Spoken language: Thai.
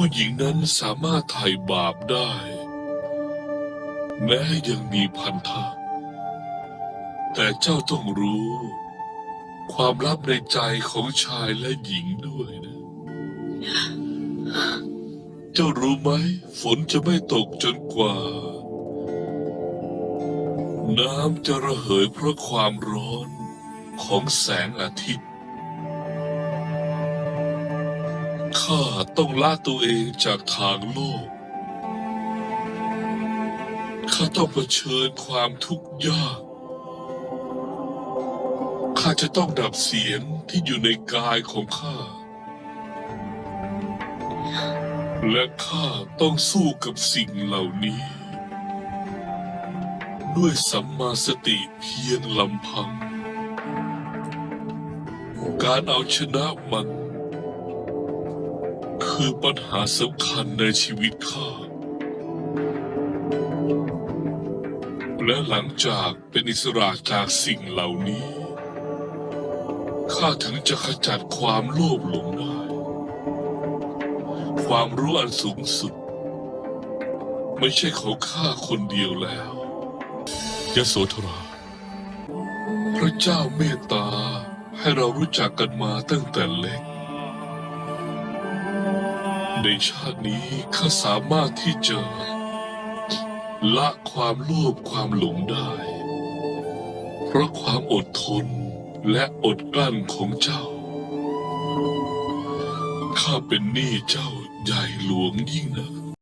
ผู้หญิงนั้นสามารถไถ่บาปได้ แม้ยังมีพันธะ แต่เจ้าต้องรู้ ความลับในใจของชายและหญิงด้วยนะ เจ้ารู้ไหม ฝนจะไม่ตกจนกว่า น้ำจะระเหยเพราะความร้อนของแสงอาทิตย์ ข้าต้องละตัวเองจากทางโลก ข้าต้องเผชิญความทุกข์ยาก ข้าจะต้องดับเสียงที่อยู่ในกายของข้า และข้าต้องสู้กับสิ่งเหล่านี้ ด้วยสัมมาสติเพียงลำพัง การเอาชนะมัน คือปัญหาสำคัญในชีวิตข้า และหลังจากเป็นอิสระจากสิ่งเหล่านี้ ข้าถึงจะขจัดความโลภหลงได้ ความรู้อันสูงสุด ไม่ใช่ของข้าคนเดียวแล้วยโสธรา พระเจ้าเมตตาให้เรารู้จักกันมาตั้งแต่เล็ก ในชาตินี้ข้าสามารถที่จะ ละความโลภความหลงได้ เพราะความอดทนและอดกลั้นของเจ้า ข้าเป็นหนี้เจ้าใหญ่หลวงยิ่งนะ